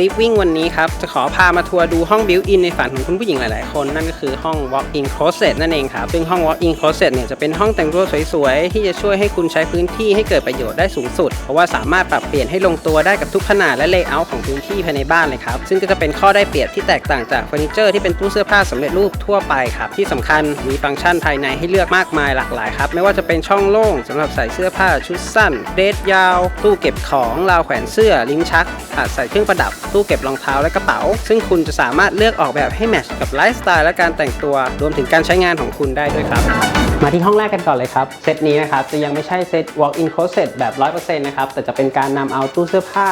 Living วันนี้ครับ จะขอพามาทัวร์ดูห้อง Built-in ในฝันของคุณผู้หญิงหลาย ๆ คน นั่นก็คือห้อง Walk-in Closet นั่นเองครับซึ่งห้อง Walk-in Closet เนี่ยจะเป็นห้องแต่งตัวสวย ๆ ที่จะช่วยให้คุณใช้พื้นที่ให้เกิดประโยชน์ได้สูงสุด เพราะว่าสามารถปรับเปลี่ยนให้ลงตัวได้กับทุกขนาดและ layout ของพื้นที่ภายในบ้านเลยครับซึ่งก็จะเป็นข้อได้เปรียบที่แตกต่างจากเฟอร์นิเจอร์ที่เป็นตู้เสื้อผ้าสำเร็จรูปทั่วไปครับที่สำคัญมีฟังก์ชันภายในให้เลือกมากมายหลากหลายครับไม่ว่าจะเป็นช่องโล่งสำหรับใส่เสื้อผ้าชุดสั้นเดรสยาว ตู้เก็บของราวแขวนเสื้อลิ้นชักถาดใส่เครื่องประดับตู้เก็บรองเท้าและกระเป๋า ซึ่งคุณจะสามารถเลือกออกแบบให้แมทช์กับไลฟ์สไตล์และการแต่งตัว รวมถึงการใช้งานของคุณได้ด้วยครับ มาที่ห้องแรกกันก่อนเลยครับ เซตนี้นะครับจะยังไม่ใช่เซต walk-in closet แบบ 100%นะครับ แต่จะเป็นการนำเอาตู้เสื้อผ้า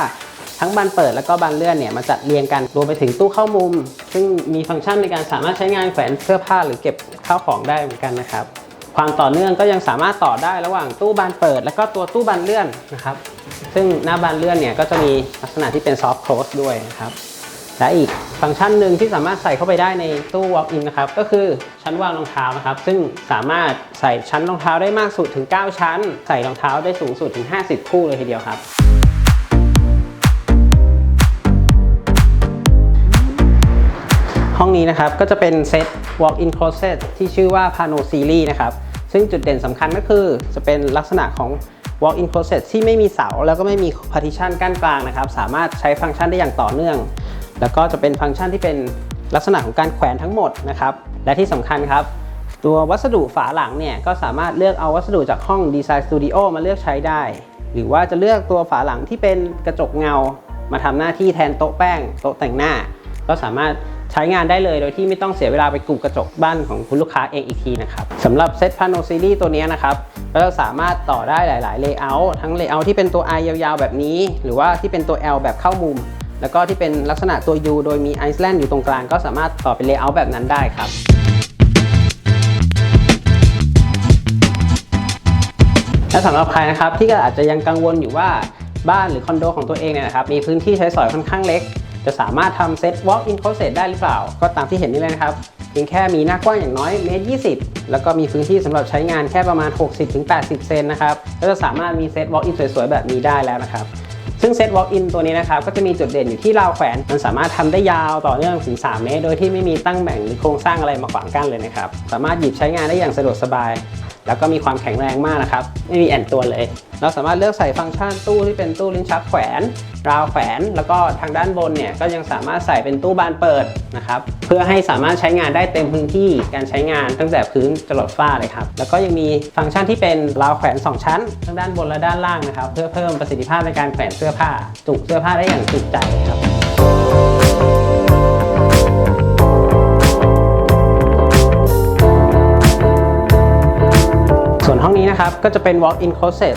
ทั้งบานเปิดแล้วก็บานเลื่อนเนี่ยมาจัดเรียงกันรวมไปถึงตู้เข้ามุม ซึ่งมีฟังก์ชันในการสามารถใช้งานแขวนเสื้อผ้าหรือเก็บข้าวของได้เหมือนกันนะครับความต่อเนื่องก็ยังสามารถต่อได้ระหว่างตู้บานเปิด แล้วก็ตัวตู้บานเลื่อนนะครับ ซึ่งหน้าบานเลื่อนเนี่ยก็จะมีลักษณะที่เป็นซอฟต์โคลสด้วยนะครับและอีกฟังก์ชันหนึ่งที่สามารถใส่เข้าไปได้ในตู้ walk-in นะครับก็คือชั้นวางรองเท้านะครับ ซึ่งสามารถใส่ชั้นรองเท้าได้มากสุดถึง 9 ชั้น ใส่รองเท้าได้สูงสุดถึง 50 คู่เลยทีเดียวครับห้องนี้นะครับก็จะเป็นเซต walk-in closet ที่ชื่อว่า Pano Series นะครับซึ่งจุดเด่นสำคัญก็คือจะเป็นลักษณะของ walk-in closet ที่ไม่มีเสาแล้วก็ไม่มี partition กั้นกลางนะครับ สามารถใช้ฟังก์ชันได้อย่างต่อเนื่อง แล้วก็จะเป็นฟังก์ชันที่เป็นลักษณะของการแขวนทั้งหมดนะครับ และที่สำคัญครับตัววัสดุฝาหลังเนี่ยก็สามารถเลือกเอาวัสดุจากห้อง Design Studio มาเลือกใช้ได้ หรือว่าจะเลือกตัวฝาหลังที่เป็นกระจกเงา มาทำหน้าที่แทนโต๊ะแป้ง โต๊ะแต่งหน้า ก็สามารถ ใช้งานได้เลยโดยที่ไม่ต้องเสียเวลาไปกูกระจกบ้านของคุณลูกค้าเองอีกทีนะครับสำหรับเซตพาโนซีรีส์ตัวนี้นะครับก็จะสามารถต่อได้หลาย ๆ เลเยอร์ทั้งเลเยอร์ที่เป็นตัว I ยาว ๆ แบบนี้ หรือว่าที่เป็นตัว L แบบเข้ามุม แล้วก็ที่เป็นลักษณะตัว U โดยมีไอซ์แลนด์อยู่ตรงกลางก็สามารถต่อเป็นเลเยอร์แบบนั้นได้ครับและสำหรับใครนะครับที่ก็อาจจะยังกังวลอยู่ว่าบ้านหรือคอนโดของตัวเองเนี่ยนะครับมีพื้นที่ใช้สอยค่อนข้างเล็ก จะสามารถทำเซต walk-in closet ได้หรือเปล่า ก็ตามที่เห็นนี่เลยนะครับเพียงแค่มีหน้ากว้างอย่างน้อยเมตร20แล้วก็มีพื้นที่สำหรับใช้งานแค่ประมาณ 60-80 เซนนะครับก็จะสามารถมีเซต walk-in สวยๆ แบบนี้ได้แล้วนะครับซึ่งเซต walk-in ตัวนี้นะครับก็จะมีจุดเด่นอยู่ที่ราวแขวน มันสามารถทำได้ยาวต่อเนื่องถึง 3 เมตร โดยที่ไม่มีตั้งแบ่งหรือโครงสร้างอะไรมาขวางกั้นเลยนะครับ สามารถหยิบใช้งานได้อย่างสะดวกสบาย แล้วก็มีความแข็งแรงมากนะครับ ไม่มีแอนตัวเลย เราสามารถเลือกใส่ฟังก์ชันตู้ที่เป็นตู้ลิ้นชักแขวน ราวแขวน แล้วก็ทางด้านบนเนี่ยก็ยังสามารถใส่เป็นตู้บานเปิดนะครับ เพื่อให้สามารถใช้งานได้เต็มพื้นที่การใช้งานตั้งแต่พื้นจรดฝ้าเลยครับ แล้วก็ยังมีฟังก์ชันที่เป็นราวแขวน 2 ชั้นทั้งด้านบนและด้านล่างนะครับ เพื่อเพิ่มประสิทธิภาพในการแขวนเสื้อผ้าจุเสื้อผ้าได้อย่างจุใจครับ ส่วนห้องนี้นะครับก็จะเป็น walk-in closet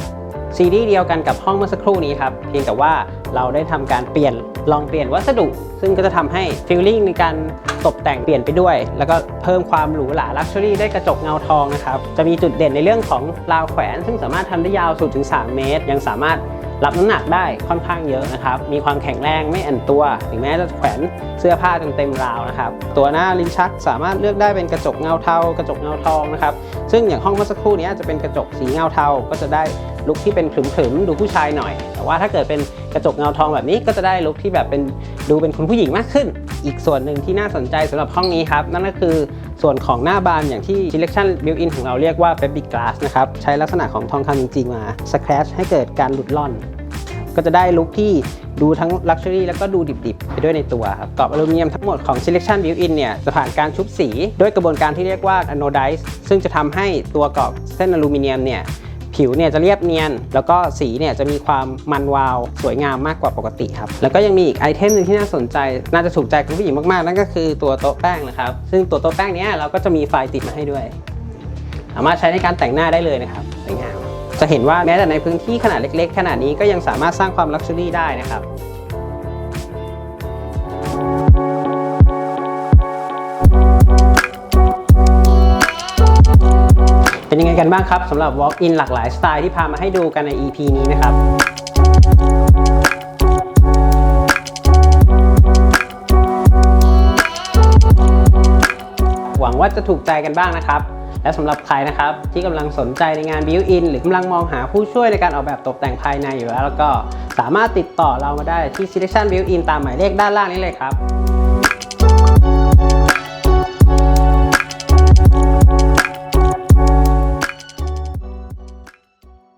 ซีรีส์เดียวกันกับห้องเมื่อสักครู่นี้ครับ เพียงแต่ว่าเราได้ทำการเปลี่ยนลองเปลี่ยนวัสดุ ซึ่งก็จะทำให้ feeling ในการตกแต่งเปลี่ยนไปด้วย แล้วก็เพิ่มความหรูหรา luxury ได้กระจกเงาทองนะครับ จะมีจุดเด่นในเรื่องของราวแขวน ซึ่งสามารถทำได้ยาวสุดถึง 3 เมตร ยังสามารถรับน้ำหนักได้ค่อนข้างเยอะนะครับ มีความแข็งแรงไม่แอนตัว ถึงแม้จะแขวนเสื้อผ้าจนเต็มราวนะครับ ตัวหน้าลิ้นชักสามารถเลือกได้เป็นกระจกเงาเทา กระจกเงาทองนะครับ ซึ่งอย่างห้องเมื่อสักครู่นี้จะเป็นกระจกสีเงาเทา ก็จะได้ ลุคที่เป็นขรึมๆดูผู้ชายหน่อย แต่ว่าถ้าเกิดเป็นกระจกเงาทองแบบนี้ก็จะได้ลุคที่แบบเป็นดูเป็นคุณผู้หญิงมากขึ้น อีกส่วนหนึ่งที่น่าสนใจสำหรับห้องนี้ครับ นั่นก็คือส่วนของหน้าบานอย่างที่ selection built-in ของเราเรียกว่า fabric glass นะครับใช้ลักษณะของทองคำจริงๆมา scratch ให้เกิดการหลุดล่อน ก็จะได้ลุคที่ดูทั้ง Luxury แล้วก็ดูดิบๆ ไปด้วยในตัวครับกรอบอลูมิเนียมทั้งหมดของ Selection Built-in เนี่ยจะผ่านการชุบสี ด้วยกระบวนการที่เรียกว่า Anodize ซึ่งจะทำให้ตัวกรอบเส้นอลูมิเนียมเนี่ย ผิวเนี่ยจะเรียบเนียน แล้วก็สีเนี่ยจะมีความมันวาว สวยงามมากกว่าปกติครับ แล้วก็ยังมีอีกไอเทมหนึ่งที่น่าสนใจ น่าจะถูกใจคุณผู้หญิงมากๆ นั่นก็คือตัวโต๊ะแป้งนะครับ ซึ่งตัวโต๊ะแป้งเนี้ยเราก็จะมีไฟติดมาให้ด้วย สามารถใช้ในการแต่งหน้าได้เลยนะครับสวยงามจะเห็นว่าแม้แต่ในพื้นที่ขนาดเล็ก ๆ ขนาดนี้ก็ยังสามารถสร้างความลักชัวรี่ได้นะครับ เป็นยังไงกันบ้างครับสำหรับ Walk-in หลากหลายสไตล์ที่พามาให้ดูกันใน EP นี้นะครับหวังว่าจะถูกใจกันบ้างนะครับ และสำหรับใครนะครับที่กำลังสนใจในงาน Build In หรือกำลังมองหาผู้ช่วยในการออกแบบตกแต่งภายในอยู่แล้ว แล้วก็สามารถติดต่อเรามาได้ที่ Selection Build In ตามหมายเลขด้านล่างนี้เลยครับ